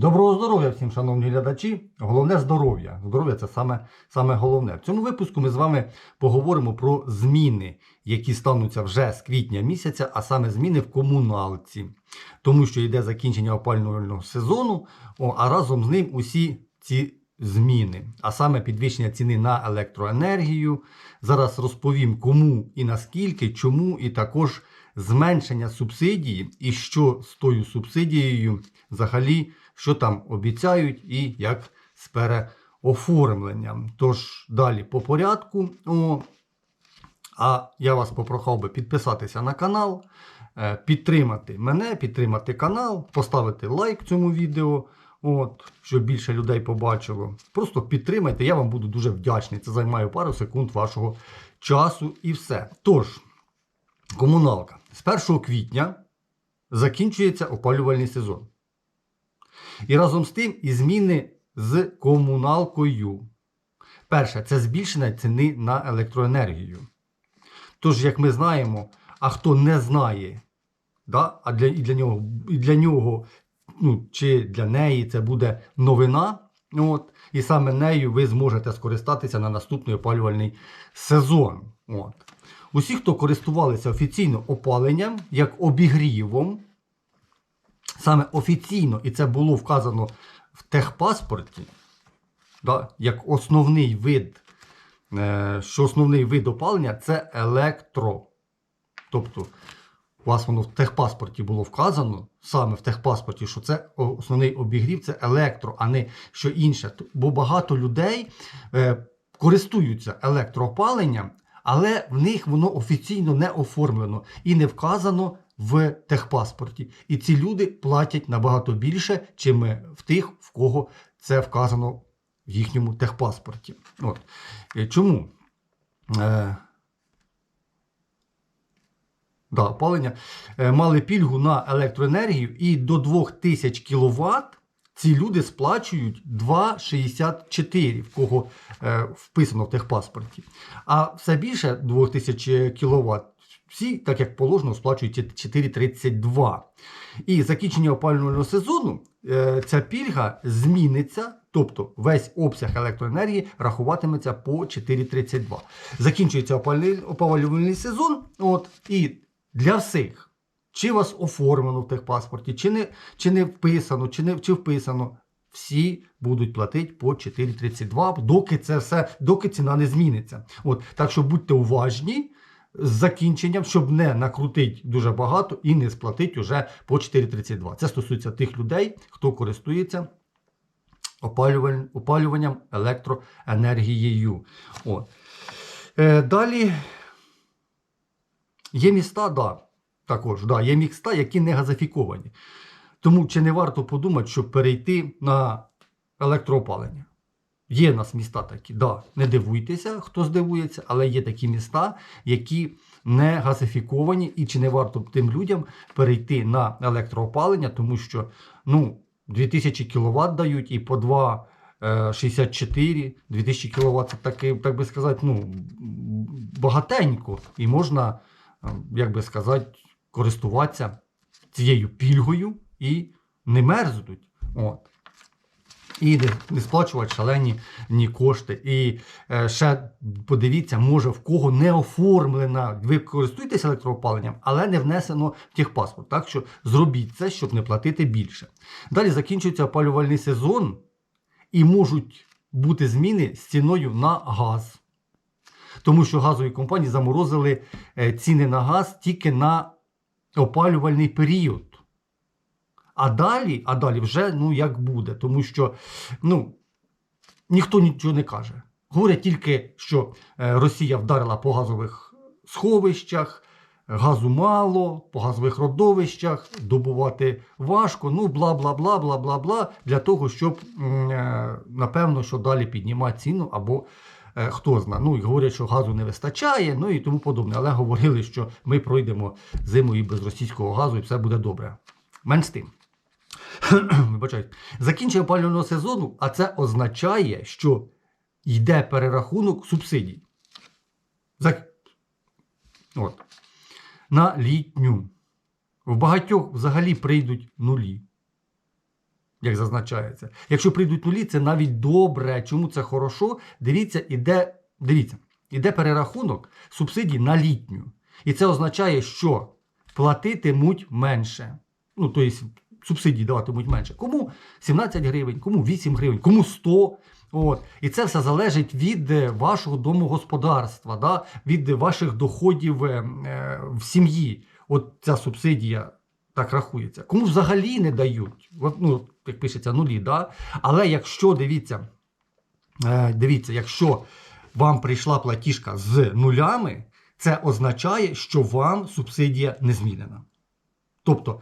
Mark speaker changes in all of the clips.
Speaker 1: Доброго здоров'я всім, шановні глядачі. Головне здоров'я. Здоров'я це саме, саме головне. В цьому випуску ми з вами поговоримо про зміни, які стануться вже з квітня місяця, а саме зміни в комуналці. Тому що йде закінчення опалювального сезону, а разом з ним усі ці зміни, а саме підвищення ціни на електроенергію. Зараз розповім, кому і наскільки, чому, і також зменшення субсидії, і що з тою субсидією взагалі, що там обіцяють, і як з переоформленням. Тож далі по порядку. О, а я вас попрохав би підписатися на канал, е, підтримати мене, підтримати канал, поставити лайк цьому відео, от, щоб більше людей побачило. Просто підтримайте, я вам буду дуже вдячний. Це займає пару секунд вашого часу і все. Тож, комуналка. З 1 квітня закінчується опалювальний сезон. І разом з тим і зміни з комуналкою. Перше, це збільшення ціни на електроенергію. Тож, як ми знаємо, а хто не знає, да, а для, і для нього, і для нього ну, чи для неї це буде новина. От, і саме нею ви зможете скористатися на наступний опалювальний сезон. От. Усі, хто користувалися офіційно опаленням як обігрівом, саме офіційно, і це було вказано в техпаспорті, да, як основний вид, е, що основний вид опалення це електро. Тобто, у вас воно в техпаспорті було вказано, саме в техпаспорті, що це основний обігрів це електро, а не що інше. Бо багато людей е, користуються електроопаленням, але в них воно офіційно не оформлено і не вказано в техпаспорті. І ці люди платять набагато більше, чим е, в тих, в кого це вказано в їхньому техпаспорті. От. Е, Чому? Е, да, опалення е, мали пільгу на електроенергію і до 2000 кВт ці люди сплачують 2,64, в кого е, вписано в техпаспорті. А все більше 2000 кВт всі, так як положено, сплачують 4,32. І закінчення опалювального сезону е, ця пільга зміниться, тобто весь обсяг електроенергії рахуватиметься по 4,32. Закінчується опалювальний- сезон, от, і для всіх. Чи вас оформлено в техпаспорті, чи не, чи не вписано, чи не чи вписано, всі будуть платити по 4,32, доки це все, доки ціна не зміниться. От, так що будьте уважні з закінченням, щоб не накрутити дуже багато і не сплатити вже по 4,32. Це стосується тих людей, хто користується опалюванням електроенергією. От. Е, далі є міста, да, також, да, є міста, які не газифіковані. Тому чи не варто подумати, щоб перейти на електроопалення? Є в нас міста такі, да, не дивуйтеся, хто здивується, але є такі міста, які не газифіковані, і чи не варто тим людям перейти на електроопалення, тому що ну, 2000 кВт дають і по 2,64, 2000 кВт це таки, так би сказати, ну, багатенько, і можна, е, як би сказати, користуватися цією пільгою і не мерзнуть. От. І не, сплачувати шалені ні кошти. І е, ще подивіться, може в кого не оформлена. Ви користуєтесь електроопаленням, але не внесено в техпаспорт. Так що зробіть це, щоб не платити більше. Далі закінчується опалювальний сезон, і можуть бути зміни з ціною на газ. Тому що газові компанії заморозили е, ціни на газ тільки на опалювальний період. А далі, а далі вже ну як буде, тому що ну, ніхто нічого не каже. Говорять тільки, що е, Росія вдарила по газових сховищах, газу мало, по газових родовищах, добувати важко, ну бла бла бла бла бла бла для того, щоб е, напевно, що далі піднімати ціну або е, хто знає. Ну і говорять, що газу не вистачає, ну і тому подобне. Але говорили, що ми пройдемо зиму і без російського газу, і все буде добре. Менш тим. Закінчення опалювального сезону, а це означає, що йде перерахунок субсидій. Зак... От. На літню. В багатьох взагалі прийдуть нулі. як зазначається. Якщо прийдуть нулі, це навіть добре. Чому це хорошо? Дивіться, іде, дивіться, іде перерахунок субсидій на літню. І це означає, що платитимуть менше. Ну, тобто субсидії даватимуть менше. Кому 17 гривень, кому 8 гривень, кому 100. От. І це все залежить від е, вашого домогосподарства, да? від ваших доходів е, е, в сім'ї. От ця субсидія так рахується. Кому взагалі не дають, ну, як пишеться, нулі, да? але якщо дивіться, дивіться, якщо вам прийшла платіжка з нулями, це означає, що вам субсидія не змінена. Тобто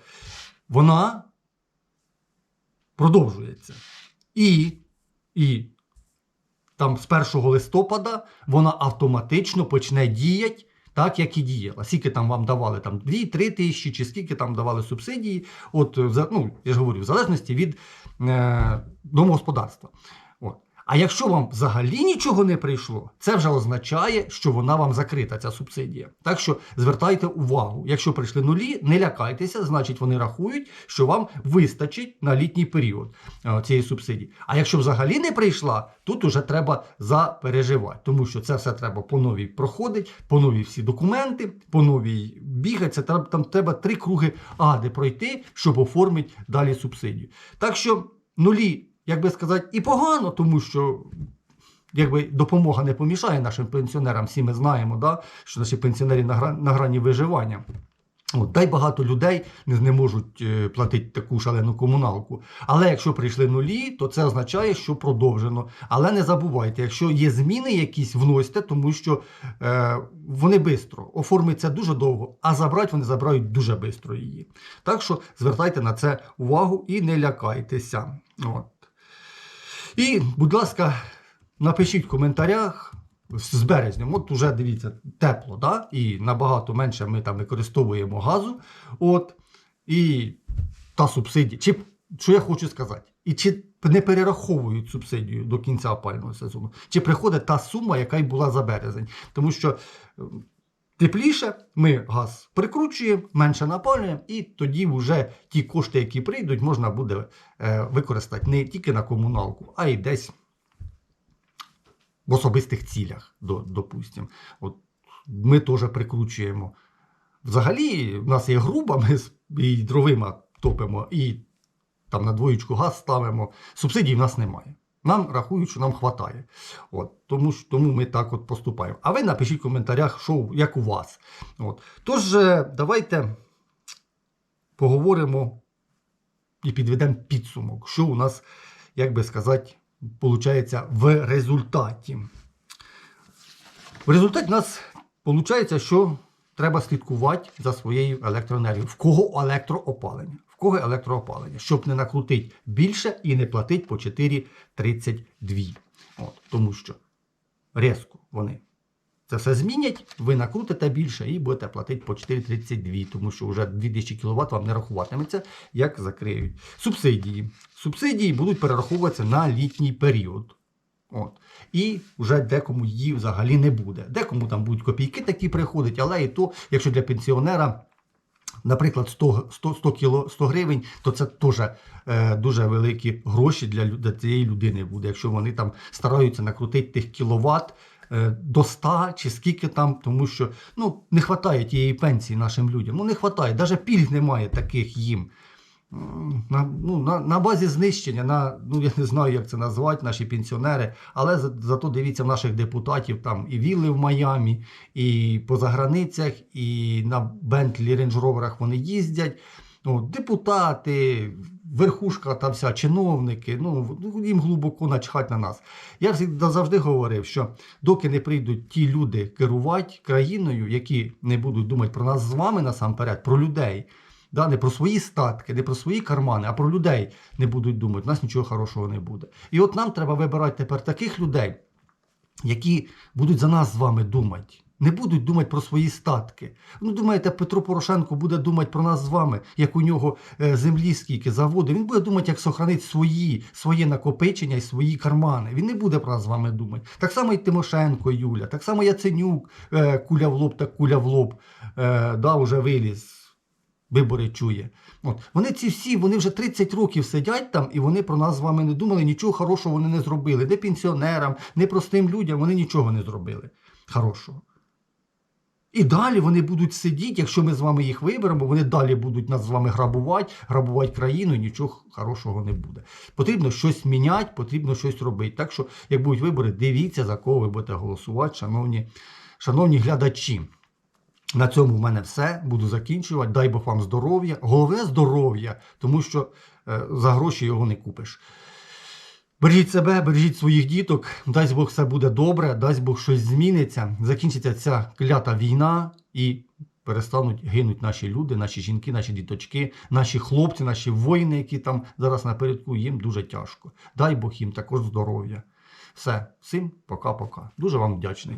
Speaker 1: вона продовжується. І, і там з 1 листопада вона автоматично почне діяти так, як і діяла. Скільки там вам давали там 2-3 тисячі, чи скільки там давали субсидії, от, ну, я ж говорю, в залежності від е, домогосподарства. А якщо вам взагалі нічого не прийшло, це вже означає, що вона вам закрита, ця субсидія. Так що звертайте увагу, якщо прийшли нулі, не лякайтеся, значить вони рахують, що вам вистачить на літній період е, цієї субсидії. А якщо взагалі не прийшла, тут уже треба запереживати, тому що це все треба по новій проходити, по новій всі документи, по новій бігати. Це треба, там треба три круги ади пройти, щоб оформити далі субсидію. Так що нулі, як би сказати, і погано, тому що. Якби допомога не помішає нашим пенсіонерам, всі ми знаємо, да, що наші пенсіонери на, гра- на грані виживання. От, дай багато людей не, не можуть е, платити таку шалену комуналку. Але якщо прийшли нулі, то це означає, що продовжено. Але не забувайте, якщо є зміни якісь, вносьте, тому що е, вони швидко оформиться дуже довго, а забрати вони забирають дуже швидко її. Так що звертайте на це увагу і не лякайтеся. От. І, будь ласка, напишіть в коментарях з березнем. От уже дивіться, тепло, да? і набагато менше ми там використовуємо газу. От, і та субсидія. Чи, що я хочу сказати? І чи не перераховують субсидію до кінця опального сезону? Чи приходить та сума, яка й була за березень? Тому що е, тепліше ми газ прикручуємо, менше напалюємо, і тоді вже ті кошти, які прийдуть, можна буде е, використати не тільки на комуналку, а й десь в особистих цілях, до, допустимо. От ми теж прикручуємо. Взагалі, в нас є груба, ми і дровима топимо, і там на двоєчку газ ставимо. Субсидій в нас немає. Нам рахують, що нам вистачає. Тому, тому ми так от поступаємо. А ви напишіть в коментарях, що, як у вас. От. Тож, е, давайте поговоримо і підведемо підсумок, що у нас, як би сказати, виходить в результаті. В результаті у нас виходить, що треба слідкувати за своєю електроенергією. В кого електроопалення? Кого електроопалення? Щоб не накрутити більше і не платити по 4,32. От, тому що різко вони це все змінять, ви накрутите більше і будете платити по 4,32, тому що вже 2000 кВт вам не рахуватиметься, як закриють. Субсидії. Субсидії будуть перераховуватися на літній період. От. І вже декому її взагалі не буде. Декому там будуть копійки такі приходять, але і то, якщо для пенсіонера. Наприклад, 100, 100, 100, кіло, 100 гривень, то це теж е, дуже великі гроші для, для цієї людини буде. Якщо вони там стараються накрутити тих кіловат е, до 100 чи скільки там, тому що ну, не вистачає тієї пенсії нашим людям. Ну не вистачає, навіть пільг немає таких їм. На, ну, на, на базі знищення, на, ну я не знаю, як це назвати, наші пенсіонери, але за, зато дивіться наших депутатів там і вілли в Майамі, і по заграницях, і на Бентлі рейндж-роверах вони їздять. Ну, депутати, верхушка та вся, чиновники, ну їм глибоко начхать на нас. Я завжди говорив, що доки не прийдуть ті люди керувати країною, які не будуть думати про нас з вами насамперед, про людей. Да, не про свої статки, не про свої кармани, а про людей не будуть думати. У нас нічого хорошого не буде. І от нам треба вибирати тепер таких людей, які будуть за нас з вами думати. Не будуть думати про свої статки. Ну, думаєте, Петро Порошенко буде думати про нас з вами, як у нього е, землі скільки, заводи. Він буде думати, як сохранити свої, своє накопичення і свої кармани. Він не буде про нас з вами думати. Так само і Тимошенко, Юля, так само Яценюк, е, куля в лоб та куля в лоб, е, да, вже виліз, вибори чує. От. Вони ці всі, вони вже 30 років сидять там, і вони про нас з вами не думали, нічого хорошого вони не зробили. Не пенсіонерам, не простим людям, вони нічого не зробили хорошого. І далі вони будуть сидіти, якщо ми з вами їх виберемо, вони далі будуть нас з вами грабувати, грабувати країну, і нічого хорошого не буде. Потрібно щось міняти, потрібно щось робити. Так що, як будуть вибори, дивіться, за кого ви будете голосувати, шановні, шановні глядачі. На цьому в мене все. Буду закінчувати. Дай Бог вам здоров'я. Головне здоров'я, тому що е, за гроші його не купиш. Бережіть себе, бережіть своїх діток. Дасть Бог все буде добре, дасть Бог щось зміниться. Закінчиться ця клята війна і перестануть гинуть наші люди, наші жінки, наші діточки, наші хлопці, наші воїни, які там зараз напередку, їм дуже тяжко. Дай Бог їм також здоров'я. Все, всім пока-пока. Дуже вам вдячний.